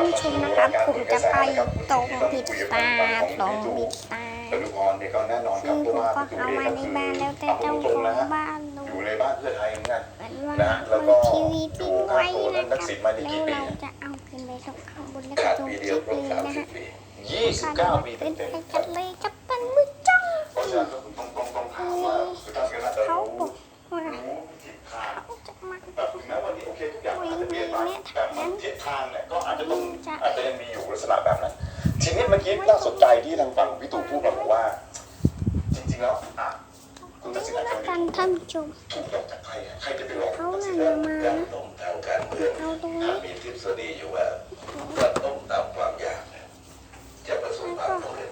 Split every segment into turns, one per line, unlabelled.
านผู้ชมนะครับผมจะไปตรงปิดตาตรงปิดตา
จตุพรเนี่ยก็แน่นอนค
ซึ่
รับ
ง
เพ
ผ
ราะ
ม
ว่า
ก็
พี่
เอา
ตู่
ไว้
เอง
ใน
ก็คือ
บ้านแล้วแต่เจ้าของบ้าน
อ
รู้
ยู่ในบ้านเพื่อไทยเหมือนกัน
เหมือนว่า
นะแล้ว
เปิ
ก็
ดทีวีทิ้งไว้นะค
ทั
รับ
กษิณมานี่
แล้
กี่
ว
ปี
เราจะเอาขึ้นไปส่งข้างบนแล้วก็
ขาด
ดู
ปี
ค
เดี
ลิ
ยว
ป
ครบ
เลย
สาม
นะ
สิ
ฮะ
บปียี่สิบเก้าปี
เป็น
เต็ม
ไป
ๆ
กันเลยกับตันมือจ้อง
เพราะฉะนั้นก็ต้องต้องต้องถามว่าคือท่านก็น่าจะ
เขา เค
ทุกอย่างอาจจะเปลี่ยนไปแต่มันทิศทางเนี่ยก็อาจจะต้องอาจจะยังมีอยู่ลักษณะแบบนั้น ทีนี้เมื่อกี้น่าสนใจที่ทางฝั่งพี่ตู่พูดมาบอกว่า จริงๆแล้วอะคุณทักษิณอาจ
แล้
จะ
กันท่านชม
ถูกหลอกจากใครใครจะไปหลอก
เขา
ทักษิ
น่ะ
ณได้
มา
การต้มทางการเมือง
เอาตรง
ถ้ามีทฤษฎีอยู่ว่าถ้าต้มตามความอยากจะประสบความสำเร็จ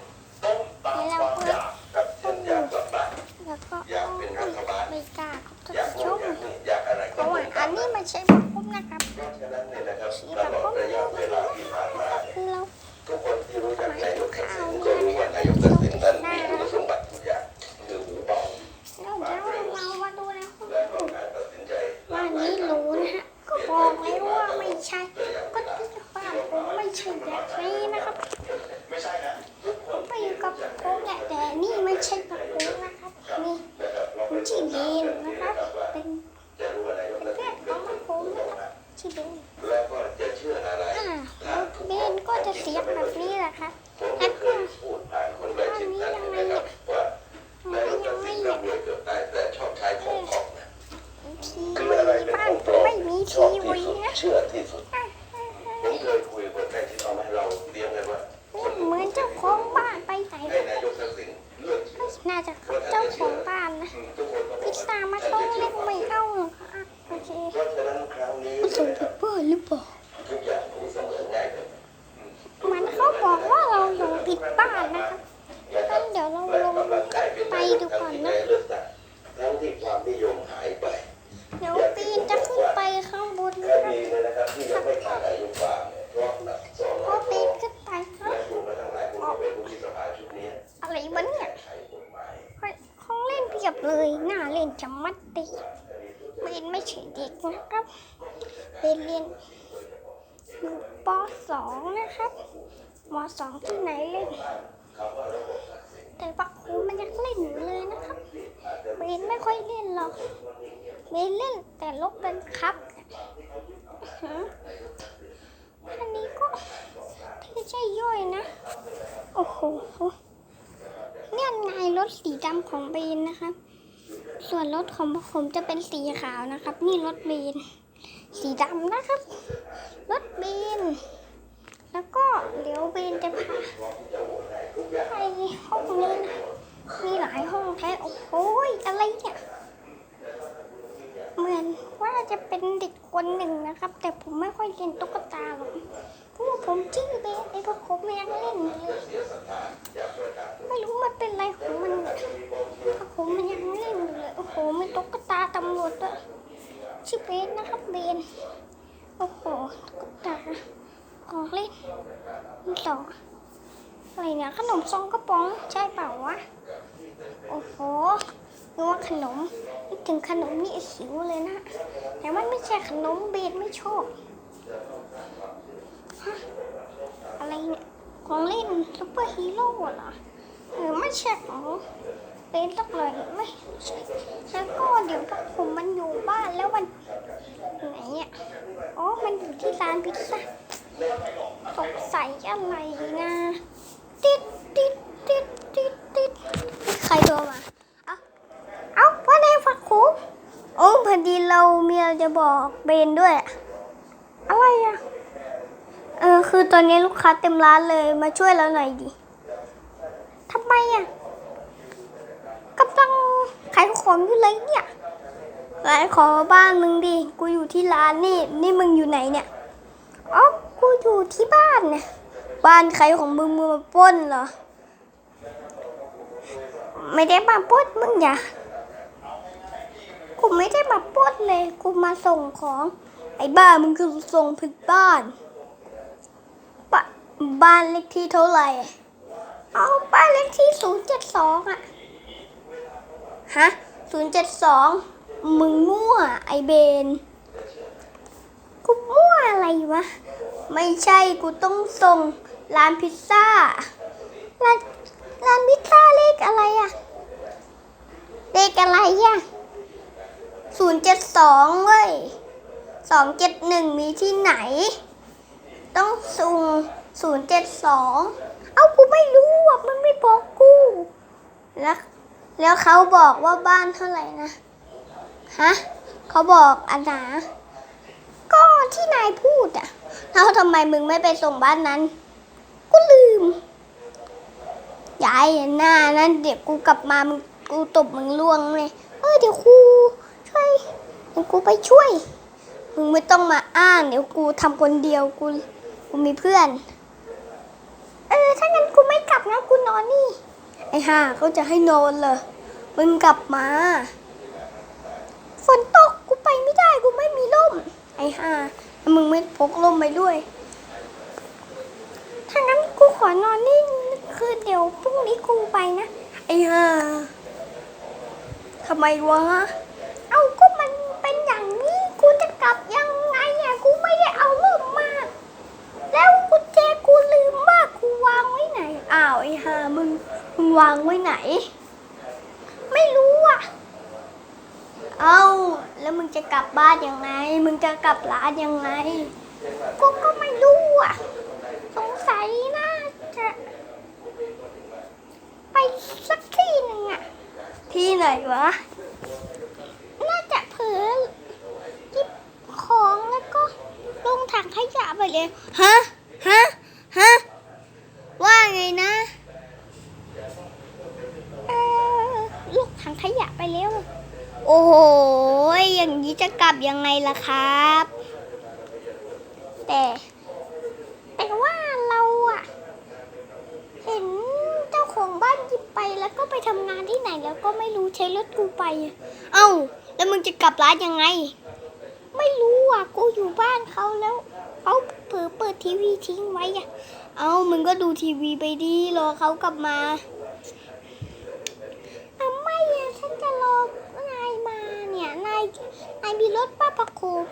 นะ
ครับ
เบนเรียนอยู่
ป .2 นะครับม .2 ที่ไหนเล่นแต่ปักครูมันยังเล่นอยู่เลยนะครับเบนไม่ค่อยเล่นหรอกเบนเล่นแต่ลบเป็นครับอันนี้ก็ไม่ใช่ย่อยนะ โอ้โหเนี่ยไงรถสีดำของเบนนะครับ ส่วนรถของผมจะเป็นสีขาวนะครับ นี่รถเบนสีดำนะครับ รถเบนแล้วก็เดี๋ยวเบนจะพาไปห้องนี้นะมีหลายห้องแท้โอ้โหอะไรเนี่ยเหมือนว่าจะเป็นเด็กคนหนึ่งนะครับ แต่ผมไม่ค่อยเล่นตุ๊กตาหรอก ผมชื่อเบนไอ้พวกผมยังเล่นอยู่เลยไม่รู้มันเป็นอะไรของมันเนี่ยโอ้โหมันยังเล่นอยู่เลย โอ้โหมีตุ๊กตาตำรวจด้วยชื่อเบนนะครับเบนโอ้โหตุ๊กตาของเล่นมีสองอะไรเนี่ยขนมซองกระป๋องใช่เปล่าวะ โอ้โหนึกว่าขนมนึกถึงขนมนี่หิวเลยนะ แต่มันไม่ใช่ขนมเบนไม่ชอบฮะ อะไรเนี่ยของเล่นซุปเปอร์ฮีโร่เหรอหรือไม่ใช่ของเป็นสักเลยไม่ใช่แล้วก็เดี๋ยวพวกผมมันอยู่บ้านแล้วมันไหนอะอ๋อมันอยู่ที่ร้านพิซซ่าสงสัยอะไรนะติดติดติดติดติดใครโทรมาเอ้าเอ้าว่าไงฝักคูโอ้พอดีเราเมียจะบอกเบนด้วยอะอะไรอะ เออ คือตอนนี้ลูกค้าเต็มร้านเลยมาช่วยเราหน่อยดิทำไมอะกำลังขายของอยู่เลยเนี่ยขายของบ้านมึงดิ กูอยู่ที่ร้านนี่ นี่มึงอยู่ไหนเนี่ย อ๋อ กูอยู่ที่บ้านเนี่ย บ้านใครของมึงมึงมาป้นเหรอ ไม่ได้มาป้นมึงอย่ากูไม่ได้มาป้นเลย กูมาส่งของ ไอ้บ้ามึงคือส่งผิดบ้าน บ้านเลขที่เท่าไหร่ เอาบ้านเลขที่ศูนย์เจ็ดสองอะฮะศูนย์เจ็ดสองมึงมั่วไอเบน กูมั่วอะไรวะ ไม่ใช่กูต้องส่งร้านพิซซ่า ร้านร้านพิซซ่าเลขอะไรอะเลขอะไรอะศูนย์เจ็ดสองเว้ยสองเจ็ดหนึ่งมีที่ไหน ต้องส่ง ศูนย์เจ็ดสองเอ้ากูไม่รู้อะมันไม่บอกกูแล้วแล้วเขาบอกว่าบ้านเท่าไหร่นะฮะเขาบอกอันนะก็ที่นายพูดอะแล้วทำไมมึงไม่ไปส่งบ้านนั้นกูลืมยายหน้านั้นเดี๋ยวกูกลับมามึงกูตบมึงล่วงเลยเออเดี๋ยวกูช่วยเดี๋ยวกูไปช่วย มึงไม่ต้องมาอ้างเดี๋ยวกูทำคนเดียวกูกูมีเพื่อน ออถ้างั้นกูไม่กลับนะกูนอนนี่ ไอ้ห่าเขาจะให้นอนเหรอมึงกลับมา ฝนตกกูไปไม่ได้กูไม่มีร่ม ไอ้ห่าแล้วมึงไม่พกร่มไปด้วย ถ้างั้นกูขอนอนนี่คือเดี๋ยวพรุ่งนี้กูไปนะ ไอ้ห่าทำไมวะ เอาก็มันเป็นอย่างนี้กูจะกลับยังไงอะกูไม่ได้เอาร่มมา แล้วกุญแจกูลืมว่ากู วางไว้ไหน อ้าวไอ้ห่ามึง มึงวางไว้ไหน ไม่รู้อะ เอ้าแล้วมึงจะกลับบ้านยังไง มึงจะกลับร้านยังไง กูก็ไม่รู้อะ สงสัยน่าจะ ไปสักที่หนึ่งอะ ที่ไหนวะ น่าจะเผลอยิบของแล้วก็ลงถังขยะไปเลย ฮะฮะ ล่ะครับ แต่แต่ว่าเราอะเห็นเจ้าของบ้านหยิบไปแล้วก็ไปทำงานที่ไหนแล้วก็ไม่รู้ใช้รถกูไป เอ้า แล้วมึงจะกลับร้านยังไง ไม่รู้อะกูอยู่บ้านเขาแล้วเขาเผลอเปิดทีวีทิ้งไว้อะเอ้ามึงก็ดูทีวีไปดีรอเขากลับมาทำไมอะฉันจะรอ นายนายมีรถป้าประโคม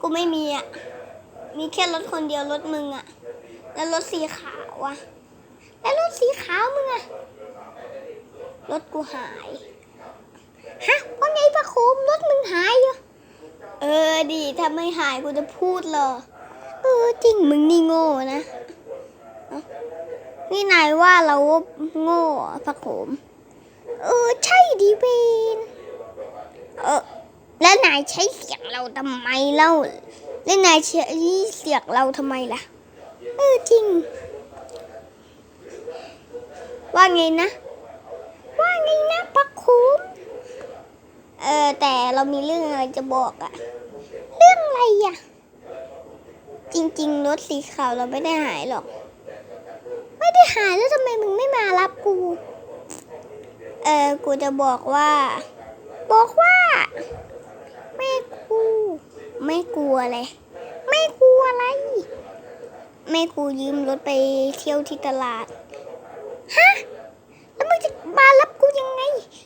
กูไม่มีอะ มีแค่รถคนเดียวรถมึงอะ แล้วรถสีขาวอะ แล้วรถสีขาวมึงอะ รถกูหาย ฮะว่าไงประโคมรถมึงหายเหรอเออดีถ้าไม่หายกูจะพูดเหรอ เออจริงมึงนี่โง่นะ นี่นายว่าเราโง่เหรอประโคมเออใช่ดิเวน เออแล้วนายใช้เสียงเราทำไมเล่าแล้วนายใช้เสียงเราทำไมล่ะ เออจริง ว่าไงนะ ว่าไงนะปักคุมเออแต่เรามีเรื่องอะไรจะบอกอะเรื่องอะไรอะจริง ๆ รถสีขาวเราไม่ได้หายหรอก ไม่ได้หายแล้วทำไมมึงไม่มารับกู เออกูจะบอกว่า บอกว่าแม่กูไม่กลัวเลยไม่กลัวอะไรแม่กูยืมรถไปเที่ยวที่ตลาดฮะแล้วมึงจะมารับกูยังไง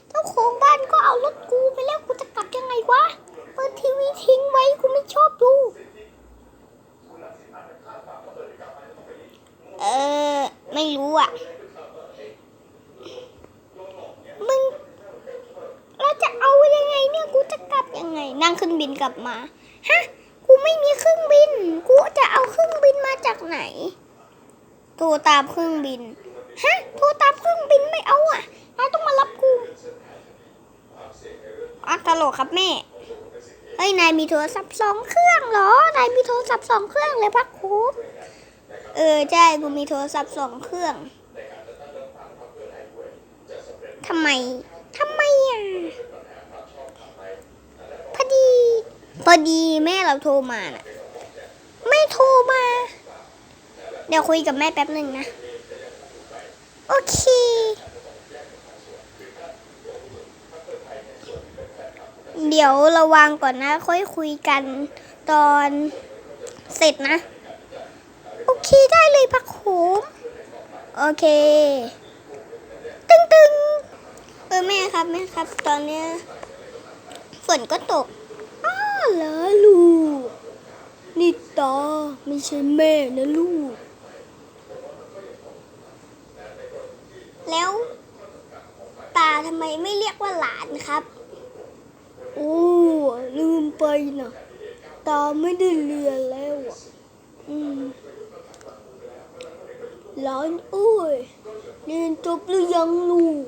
เจ้าของบ้านก็เอารถกูไปแล้วกูจะกลับยังไงวะเปิดทีวีทิ้งไว้กูไม่ชอบดูเออไม่รู้อะ มึงเรา จะเอายังไงเนี่ยกูจะกลับยังไง นั่งเครื่องบินกลับมาฮะกูไม่มีเครื่องบิน กูจะเอาเครื่องบินมาจากไหนโทรตามเครื่องบินฮะโทรตามเครื่องบินไม่เอาอะนายต้องมารับกูอะตลกครับแม่เฮ้ยนายมีโทรศัพท์สองเครื่องเหรอนายมีโทรศัพท์สองเครื่องเลยพักคูเออใช่กูมีโทรศัพท์สองเครื่องทำไมทำไมอะ พอดี พอดีแม่เราโทรมาน่ะ ไม่โทรมา เดี๋ยวคุยกับแม่แป๊บหนึ่งนะ โอเคเดี๋ยวราวางก่อนนะ ค่อยคุยกันตอนเสร็จนะ โอเคได้เลยพักโขมโอเค ตึงตึงเออแม่ครับแม่ครับ ตอนเนี้ย นก็ตก อ้าวเหรอลูก นี่ตาไม่ใช่แม่นะลูก แล้วตาทำไมไม่เรียกว่าหลานครับ โอ้ลืมไปนะตาไม่ได้เรียนแล้วอะอืมหลานเอ้ยเรียนจบหรือยังลูก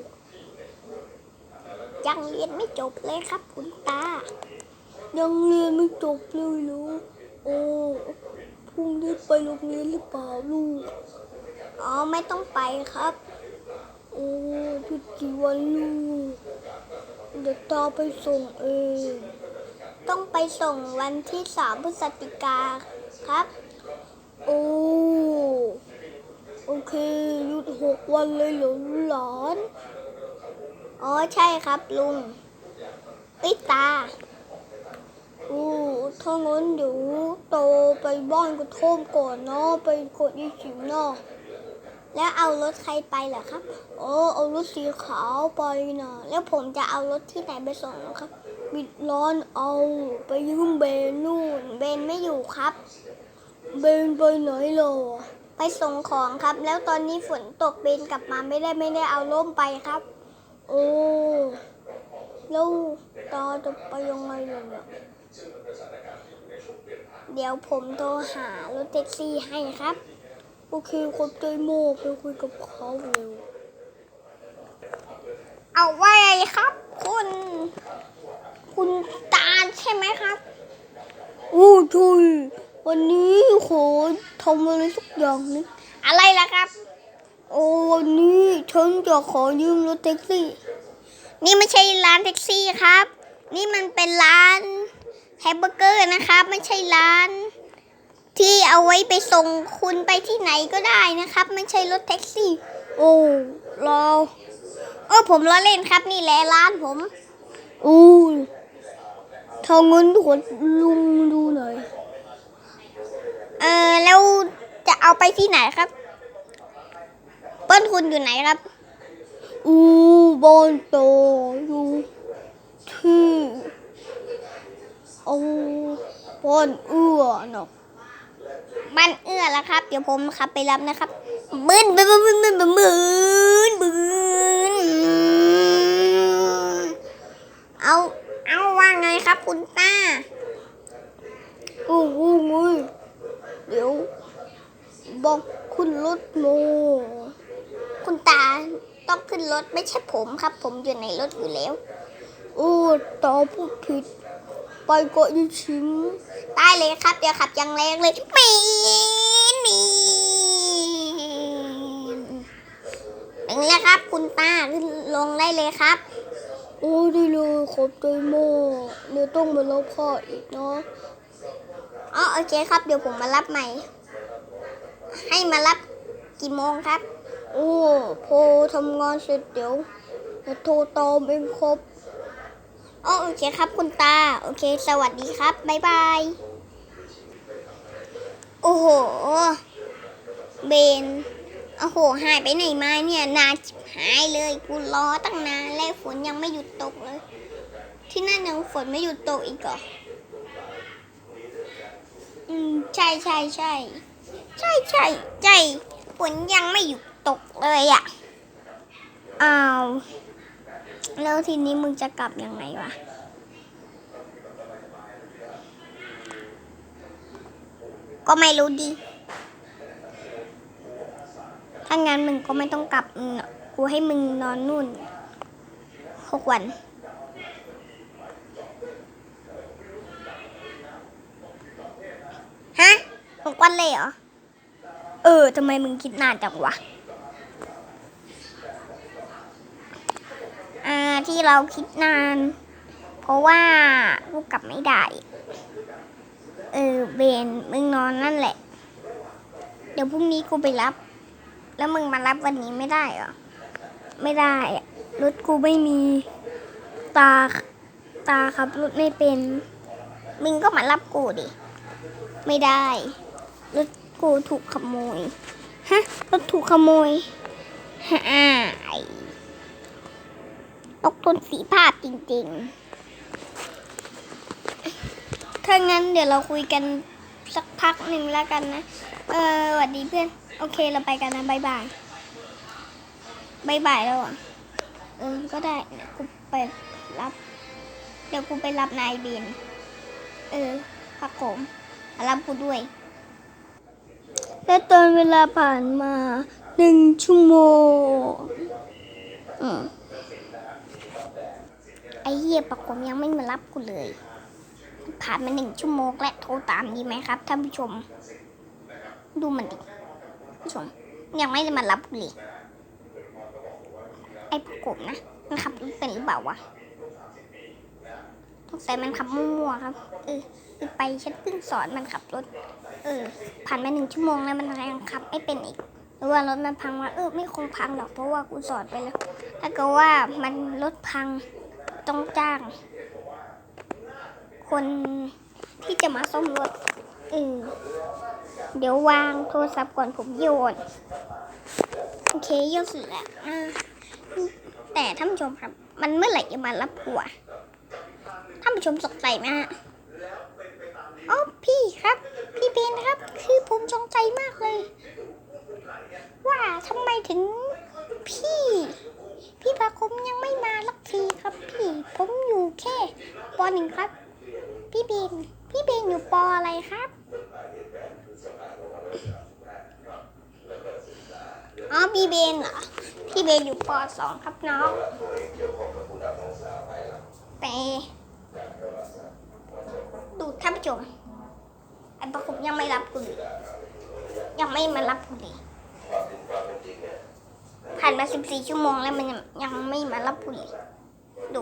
ยังเรียนไม่จบเลยครับ คุณตา ยังเรียนไม่จบเลยลูกโอ้พรุ่งนี้ไปโรงเรียนหรือเปล่าลูกอ๋อไม่ต้องไปครับ โอ้พิดกี่วันลูกเดี๋ยวตาไปส่งเองต้องไปส่งวันที่สามพฤศจิกาครับ โอ้โอเคหยุดหกวันเลยเหรอหลาน อ๋อใช่ครับลุงเอ้ยตาโอ้ถ้างั้นเดี๋ยวโตไปบ้านกระท่อมก่อนเนาะไปกดยี่สิบเนาะแล้วเอารถใครไปเหรอครับ โอ้เอารถสีขาวไปนะแล้วผมจะเอารถที่ไหนไปส่งครับ บิดร้อนเอาไปยืมเบนนู่น เบนไม่อยู่ครับ เบนไปไหนหรอไปส่งของครับ แล้วตอนนี้ฝนตกเบนกลับมาไม่ได้ไม่ได้เอาร่มไปครับ โอ้แล้วตาจะไปยังไงเนี่ยเดี๋ยวผมโทรหารถแท็กซี่ให้ครับ โอเคคนใจโมกไปคุยกับเขาเร็ว เอาไว้ครับ คุณ คุณตาใช่ไหมครับโอ้ใช่วันนี้ขอทำอะไรสักอย่างนึงอะไรล่ะครับ โอ้วันนี้ฉันจะขอยืมรถแท็กซี่ นี่ไม่ใช่ร้านแท็กซี่ครับ นี่มันเป็นร้านแฮมเบอร์เกอร์นะครับ ไม่ใช่ร้าน ที่เอาไว้ไปส่งคุณไปที่ไหนก็ได้นะครับ ไม่ใช่รถแท็กซี่ โอ้รอเออผมล้อเล่นครับนี่แหละร้านผมอู้ทางเงินขอลุงดูหน่อย เออแล้วจะเอาไปที่ไหนครับ เปิ้ลคุณอยู่ไหนครับ อูบอนโตอยู่ที่เอาบอนเอื้อเนาะบ้านเอื้อแล้วครับ เดี๋ยวผมขับไปรับนะครับบึ้นบึ้นบึ้นบึ้นบึ้นบึ้นบึ้นบึ้นเอาเอาว่าไงครับคุณต้าโอ้โหงยเดี๋ยวบอกคุณรถโม คุณตาต้องขึ้นรถไม่ใช่ผมครับ ผมอยู่ในรถอยู่แล้ว โอ้ตาพูดผิด ไปเกาะยิชิมได้เลยครับ เดี๋ยวขับอย่างแรงเลยมีนมีนถึงแล้วครับ คุณตาขึ้นลงได้เลยครับ โอ้ได้เลยขอบใจมากเดี๋ยวต้องมารับพ่ออีกเนาะอ๋อโอเคครับ เดี๋ยวผมมารับใหม่ ให้มารับกี่โมงครับ โอ้พอทำงานเสร็จเดี๋ยวจะโทรตามเองครับอ๋อโอเคครับคุณตา โอเค สวัสดีครับ บ๊ายบาย โอ้โห เบน โอ้โห หายไปไหนมาเนี่ยนานชิบหายเลย กูรอตั้งนานแล้วฝนยังไม่หยุดตกเลย ที่นั่นยังฝนไม่หยุดตกอีกเหรอ อืม ใช่ใช่ใช่ ใช่ใช่ใช่ฝนยังไม่หยุด ตกเลยอะ่ะอ้าวแล้วทีนี้มึงจะกลับยังไงวะก็ไม่รู้ดิถ้างั้นมึงก็ไม่ต้องกลับอืมกูให้มึงนอนนู่นหกวันฮะหกวันเลยเหรอ เออทำไมมึงคิดนานจังวะ อ่าที่เราคิดนาน เพราะว่ากูกลับไม่ได้ เออเบนมึงนอนนั่นแหละ เดี๋ยวพรุ่งนี้กูไปรับ แล้วมึงมารับวันนี้ไม่ได้เหรอ ไม่ได้รถกูไม่มี ตา ตาขับรถไม่เป็น มึงก็มารับกูดิ ไม่ได้รถกูถูกขโมย ฮะรถถูกขโมยหา ยตกทนสีภาพจริงๆ ถ้างั้นเดี๋ยวเราคุยกันสักพักหนึ่งแล้วกันนะ เออสวัสดีเพื่อน โอเคเราไปกันนะบายบายบายบายแล้วอะ เออ ก็ได้กูไปรับ เดี๋ยวกูไปรับนายเบน เออพักผมรับกูด้วย และตอนเวลาผ่านมาหนึ่งชั่วโมง อืม เหี้ยปะผมยังไม่มารับกูเลย ผ่านมาหนึ่งชั่วโมงและโทรตามดีไหมครับ ท่านผู้ชม ดูมันดิผู้ชม ยังไม่ได้มารับกูเลย ไอ้ปะกบนะ มันขับรถเป็นหรือเปล่าวะสงสัยมันขับมั่วๆครับ เออคือไปฉันเพิ่งสอนมันขับรถ เออ ผ่านมาหนึ่งชั่วโมงแล้วมันยังขับไม่เป็นอีกหรือว่ารถมันพังวะเออไม่คงพังหรอกเพราะว่ากูสอนไปแล้วถ้าเกิดว่ามันรถพัง ต้องจ้าง คนที่จะมาซ่อมรถเออเดี๋ยววางโทรศัพท์ก่อนผมโยน โอเคโยนเสร็จแล้วแต่ท่านผู้ชมครับ มันเมื่อไหร่จะมารับผัวท่านผู้ชมสงสัยไหมฮะอ๋อพี่ครับ พี่เบนครับ คือผมสงสัยมากเลย ว่าทำไมถึงพี่ พี่พาคมยังไม่มารับที ผมอยู่แค่ปหนึ่งครับ พี่เบนพี่เบนอยู่ปอะไรครับอ๋อพี่เบนเหรอพี่เบนอยู่ปสองครับน้องไปดูท่านผู้ชมไอ้ประคุมยังไม่รับกูเลยยังไม่มารับกูเลยผ่านมาสิบสี่ชั่วโมงแล้วมันยังยังไม่มารับกูเลยดู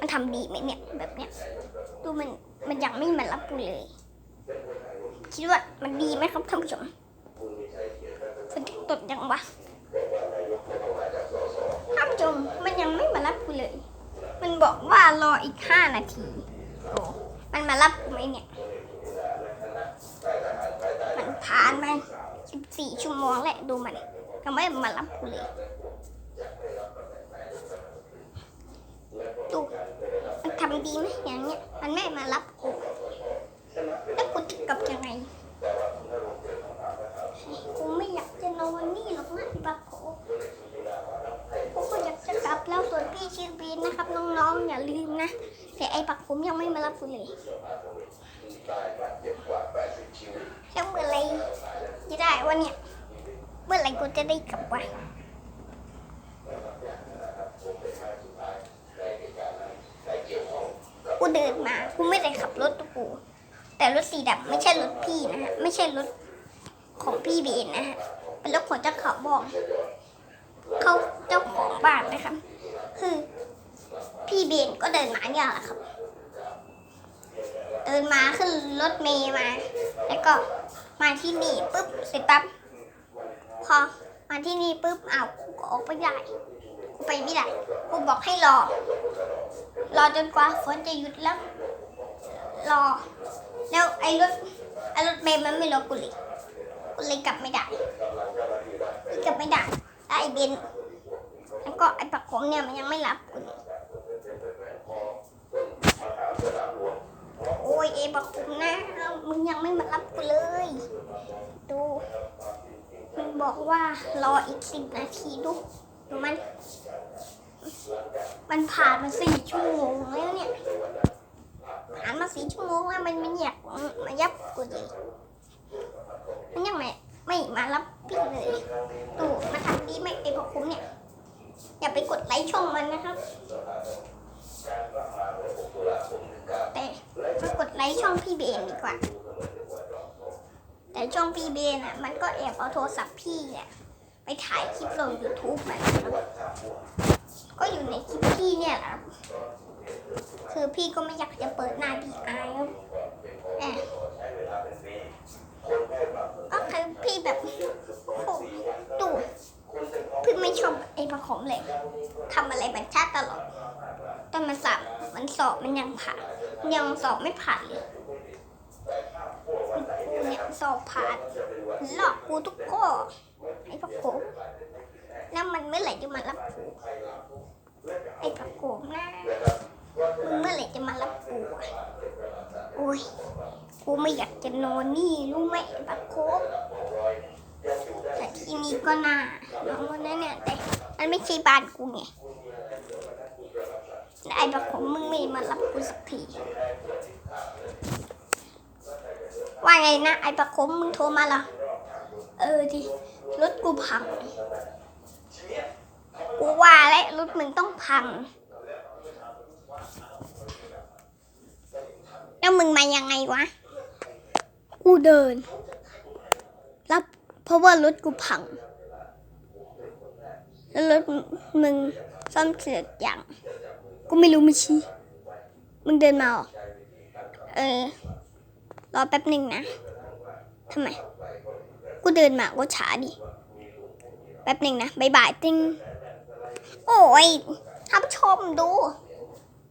มันทำดีไหมเนี่ย แบบเนี้ยดูมันมันยังไม่มารับกูเลย คิดว่ามันดีไหมครับท่านผู้ชมมันตดยังวะท่านผู้ชมมันยังไม่มารับกูเลย มันบอกว่ารออีกห้านาทีโอ้มันมารับกูไหมเนี่ย มันผ่านมาสิบสี่ชั่วโมงแหล้วดูมันยังไม่มารับกูเลย ดูมันทำดีไหมอย่างเนี้ย มันไม่มารับกูแล้วกูจะกลับยังไงกูไม่อยากจะนอนนี่หรอกนะบักโคกูก็อยากจะกลับแล้วส่วนพี่ชื่อบีนนะครับ น้องๆ อย่าลืมนะแต่ไอ้ปักผมยังไม่มารับกูเลยแล้วเมื่อไหรจะได้วะเนี่ย เมื่อไหรกูจะได้กลับวะกูเดินมา กูไม่ได้ขับรถกู แต่รถสีดำไม่ใช่รถพี่นะฮะ ไม่ใช่รถของพี่เบนนะฮะ เป็นรถของเจ้าเขาบอก เขาเจ้าของบ้านนะครับ คือพี่เบนก็เดินมาเนี่ยแหละครับ เดินมาขึ้นรถเมย์มา แล้วก็มาที่นี่ปุ๊บเสร็จปั๊บพอมาที่นี่ปุ๊บอ้าวกูก็ออกไปได้กูไปไม่ได้กูบอกให้รอ รอจนกว่าฝนจะหยุดแล้ว รอ แล้วไอ้รถไอ้รถเมย์มันไม่รอกูเลยกูเลยกลับไม่ได้กลับไม่ได้แล้วไอ้เบนแล้วก็ไอ้ปักผมเนี่ยมันยังไม่รับกูเลยโอ้ยไอ้ปักผมนะมึงยังไม่มารับกูเลย ดูมันบอกว่ารออีกสิบนาทีดูดูมัน มันผ่านมาสี่ชั่วโมงแล้วเนี่ย ผ่านมาสี่ชั่วโมงแล้วมันไม่อยากมายับกูเลยมันยังไม่ไม่มารับพี่เลยดูมาทำดีไหมไอพวกคุ้มเนี่ย อย่าไปกดไลค์ช่องมันนะครับแต่มากดไลค์ช่องพี่เบนดีกว่า แต่ช่องพี่เบนอะ มันก็แอบเอาโทรศัพท์พี่เนี่ยไปถ่ายคลิปลง YouTube มันนะครับก็อยู่ในคลิปพี่เนี่ยแหละครับ คือพี่ก็ไม่อยากจะเปิดหน้าพี่อายแอบก็คือพี่แบบโอ้ดูพี่ไม่ชอบไอ้ประคมเลยทำอะไรมันชาติตลอดตอนมันสอบมันสอบมันยังผ่านยังสอบไม่ผ่านเลยเนี่ยสอบผ่านหลอกกูทุกข้อไอ้ประคมแล้วมันเมื่อไหร่จะมารับกูไอ้ประคมนะ มึงเมื่อไหร่จะมารับกูอะโอ้ยกูไม่อยากจะโนนี่รู้ไหมบักโคบแต่ที่นี่ก็น่าน้องคนนั้นเนี่ยแต่มันไม่ใช่บ้านกูไงไอ้บักโคบมึงไม่มารับกูสักทีว่าไงนะไอ้บักโคบมึงโทรมาเหรอ เออดิรถกูพัง กูว่าแล้วรถมึงต้องพัง แล้วมึงมายังไงวะ กูเดิน แล้วเพราะว่ารถกูพัง แล้วรถมึงซ่อมเสร็จยัง กูไม่รู้ไม่ชี้ มึงเดินมาเหรอ เออ รอแป๊บหนึ่งนะ ทำไม กูเดินมาก็ช้าดิ แป๊บหนึ่งนะบายบายติ้ง โอ้ยท่านผู้ชมดู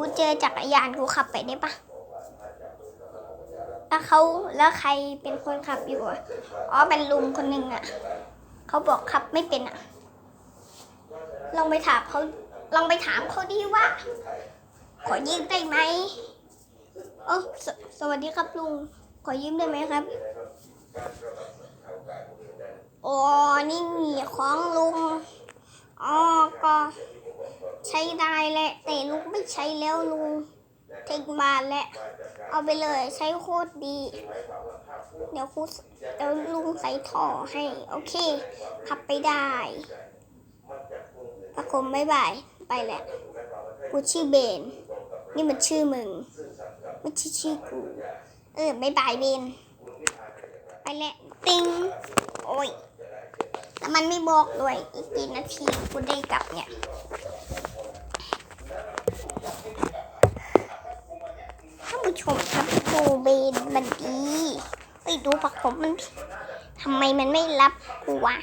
กูเจอจักรยานกูขับไปได้ปะแล้วเขาแล้วใครเป็นคนขับอยู่อะ อ๋อเป็นลุงคนหนึ่งอะ เขาบอกขับไม่เป็นอะ ลองไปถามเขาลองไปถามเขาดีว่า ขอยืมได้ไหมโอ้สสวัสดีครับลุง ขอยืมได้ไหมครับอ๋อนี่ของลุงอ๋อก็ ใช้ได้แหละ แต่ลุงไม่ใช้แล้วลุงเทิ้งบ้านแล้วเอาไปเลยใช้โคตรดี เดี๋ยวครูเดี๋ยวลุงใส่ท่อให้ โอเคขับไปได้ประคมบ๊ายบาย ไปแหละกูชื่อเบน นี่มันชื่อมึง ไม่ใช่ชื่อกู เออบายบายเบน ไปแหละติงโอ้ยแต่มันไม่บอกด้วย อีกกี่นาทีกูได้กลับเนี่ย ท่านผู้ชมครับดูเบนมันดีไปดูผักผมมันทำไมมันไม่รับกูวะ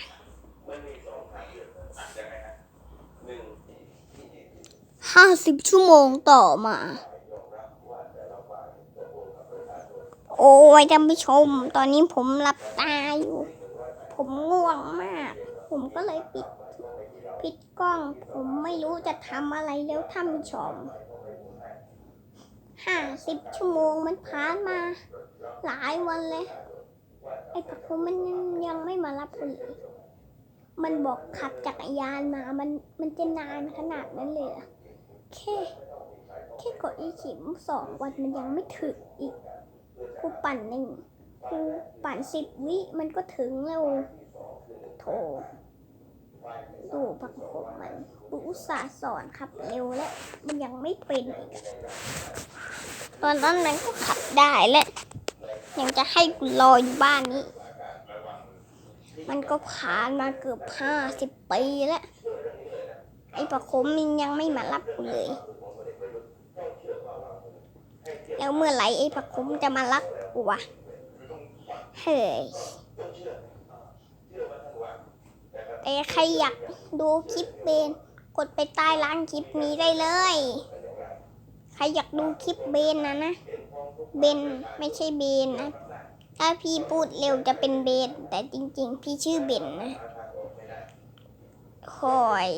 ห้าสิบชั่วโมงต่อมา โอ้ยท่านผู้ชม ตอนนี้ผมหลับตาอยู่ ผมง่วงมาก ผมก็เลยปิด ปิดกล้อง ผมไม่รู้จะทำอะไรแล้วท่านผู้ชมห้าสิบชั่วโมงมันผ่านมา หลายวันเลย ไอ้ปักผมมันยังไม่มารับกูเลยมันบอกขับจักรยานมา มันมันจะนานขนาดนั้นเลยแค่แค่กดอีขิมสองวันมันยังไม่ถึงอีกกูปั่นหนึ่งกูปั่นสิบวิมันก็ถึงแล้วโถ ดูปักผมมันกูอุตส่าห์สอนขับเร็วแล้วมันยังไม่เป็นอีกตอนนั้นมันก็ขับได้และ ยังจะให้กูรออยู่บ้านนี้ มันก็ผ่านมาเกือบห้าสิบปีแล้ว ไอ้ประคมมันยังไม่มารับกูเลย แล้วเมื่อไหร่ไอ้ประคมจะมารับกูวะเฮ้ย แต่ใครอยากดูคลิปเบน กดไปใต้ล่างคลิปนี้ได้เลย ใครอยากดูคลิปเบนนะนะ เบนไม่ใช่เบนนะ ถ้าพี่พูดเร็วจะเป็นเบน แต่จริง ๆ พี่ชื่อเบนนะคอย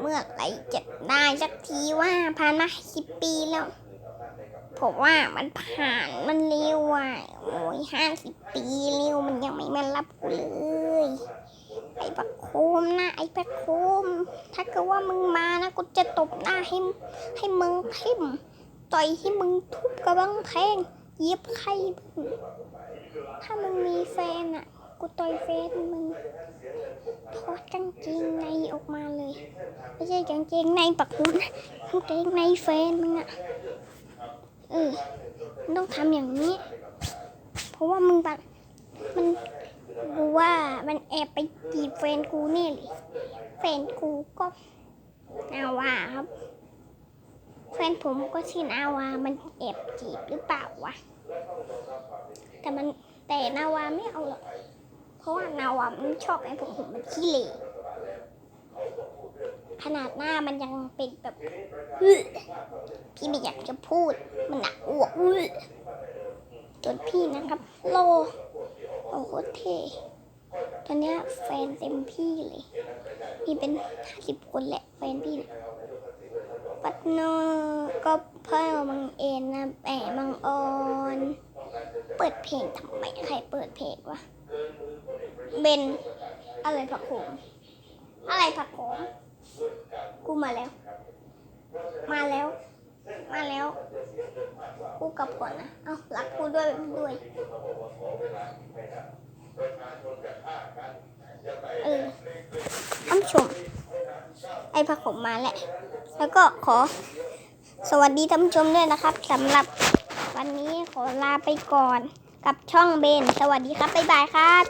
เมื่อไหร่จะได้สักทีว่าผ่านมาสิบปีแล้วผมว่ามันผ่านมันเร็วอะโอ้ยห้าสิบปีเร็วมันยังไม่มารับกูเลย ไอ้ปักโคมนะไอ้ปักโคม ถ้าเกิดว่ามึงมานะกูจะตบหน้าให้ให้มึงทิ่มต่อยให้มึงทุบกระบังแพงเย็บไข่มึงถ้ามึงมีแฟนอะ กูต่อยแฟนมึงถอดกางเกงในออกมาเลย ไม่ใช่กางเกงในปักคุณกางเกงในแฟนมึงอะเออมึงต้องทำอย่างนี้ เพราะว่ามึงแบบมัน กูว่ามันแอบไปจีบแฟนกูแน่เลยแฟนกูก็เอาวาครับ แฟนผมก็ชื่อนาวา มันแอบจีบหรือเปล่าวะ แต่มันแต่นาวาไม่เอาหรอก เพราะว่านาวามันชอบไอ้พวกผมมันขี้เหร่ขนาดหน้ามันยังเป็นแบบพี่ไม่อยากจะพูด มันหนักอ้วกจนพี่นะครับ โล โอ้โหเท่ตอนนี้แฟนเต็มที่เลยมีเป็นห้าสิบคนแหละแฟนพี่นี่ยปัดโนก็เพ่อบังเอ็นนะแอบบังออนเปิดเพลงทำไมใครเปิดเพลงวะเบนอะไรผักโขมอะไรผักโขมกูมาแล้ว มาแล้ว มาแล้วกูกลับก่อนนะ เอารักกูด้วยด้วยเออท่านผู้ชม ไอ้ผักผมมาแหละ แล้วก็ขอสวัสดีท่านผู้ชมด้วยนะครับสำหรับวันนี้ขอลาไปก่อนกับช่องเบน สวัสดีครับ บ๊ายบายครับ